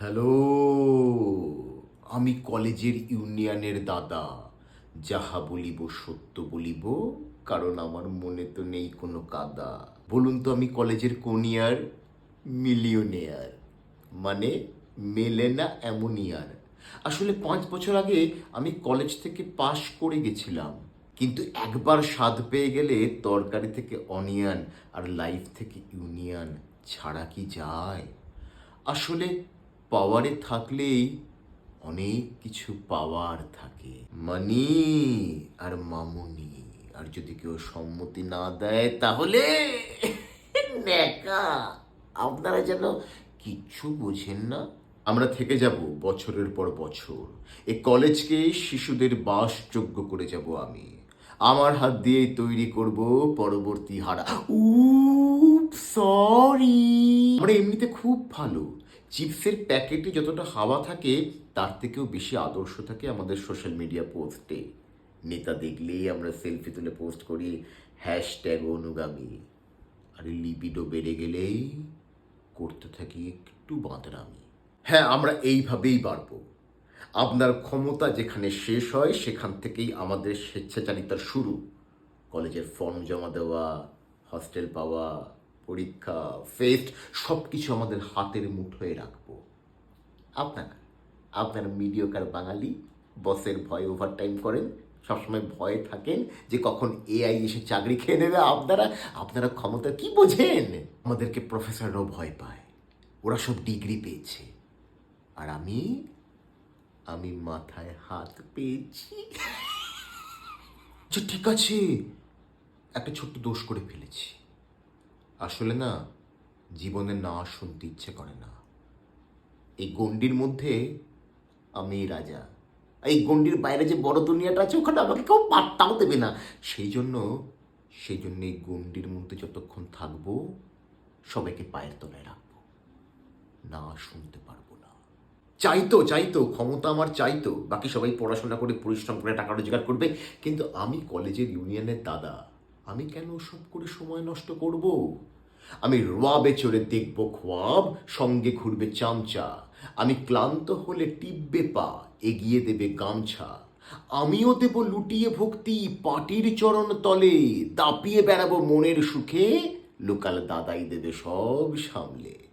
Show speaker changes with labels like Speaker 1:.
Speaker 1: Hello, আমি কলেজের ইউনিয়নের দাদা। যাহা বলিব সত্য বলিব, কারণ আমার মনে তো নেই কোনো কাদা। বলুন তো, আমি কলেজের কোন ইয়ার? মিলিয়নেয়ার মানে মেলে না এমন ইয়ার। আসলে পাঁচ বছর আগে আমি কলেজ থেকে পাশ করে গেছিলাম, কিন্তু একবার স্বাদ পেয়ে গেলে তরকারি থেকে অনিয়ন আর লাইফ থেকে ইউনিয়ন ছাড়া কি যায়? আসলে পাওয়ারে থাকলেই অনেক কিছু পাওয়ার থাকে। মানি আর মামুনি, আর যদি কেউ সম্মতি না দেয় তাহলে আপনারা যেন কিচ্ছু বোঝেন না। আমরা থেকে যাব বছরের পর বছর। এ কলেজকে শিশুদের বাসযোগ্য করে যাব আমি। আমার হাত দিয়ে তৈরি করব পরবর্তী হারা। উপ সরি আমরা এমনিতে খুব ভালো। চিপসের প্যাকেটে যতটা হাওয়া থাকে, তার থেকেও বেশি আদর্শ থাকে আমাদের সোশ্যাল মিডিয়া পোস্টে। নেতা দেখলেই আমরা সেলফি তুলে পোস্ট করি, হ্যাশট্যাগ অনুগামী। আর লিপিডও বেড়ে গেলেই করতে থাকি একটু বাঁদরামি হ্যাঁ আমরা এইভাবেই বাড়বো। আপনার ক্ষমতা যেখানে শেষ হয়, সেখান থেকেই আমাদের স্বেচ্ছাচারিতার শুরু। কলেজের ফর্ম জমা দেওয়া, হস্টেল পাওয়া পরীক্ষা ফেস্ট সব কিছু আমাদের হাতের মুঠোয় রাখব। আপনারা, আপনার মিডিয়কার বাঙালি বসের ভয়ে ওভারটাইম করেন, সবসময় ভয়ে থাকেন যে কখন এআই এসে চাকরি খেয়ে নেবে আপনারা। আপনারা ক্ষমতা কি বোঝেন? আমাদেরকে প্রফেসররাও ভয় পায়। ওরা সব ডিগ্রি পেয়েছে। আর আমি আমি মাথায় হাত পেয়েছি। আচ্ছা ঠিক আছে। একটা ছোট্ট দোষ করে ফেলেছি। আসলে না, জীবনে না শুনতে ইচ্ছে করে না। এই গণ্ডির মধ্যে আমি রাজা। এই গণ্ডির বাইরে যে বড় দুনিয়াটা আছে, ওখানে আমাকে কেউ পাত্তাও দেবে না। সেই জন্য সেই জন্য এই গণ্ডির মধ্যে যতক্ষণ থাকব, সবাইকে পায়ের তলায় রাখব। না শুনতে পারব না। চাইতো চাইতো, ক্ষমতা আমার চাইতো। বাকি সবাই পড়াশোনা করে, পরিশ্রম করে, টাকা রোজগার করবে। কিন্তু আমি কলেজের ইউনিয়নের দাদা। আমি কেন সব করে সময় নষ্ট করব? আমি রোয়াবে চড়ে দেখব খোয়াব, সঙ্গে ঘুরবে চামচা। আমি ক্লান্ত হলে টিপবে পা, এগিয়ে দেবে গামছা। আমিও দেব লুটিয়ে ভক্তি, পাটির চরণ তলে, দাপিয়ে বেড়াবো মনের সুখে, লোকাল দাদাই দেবে সব সামলে।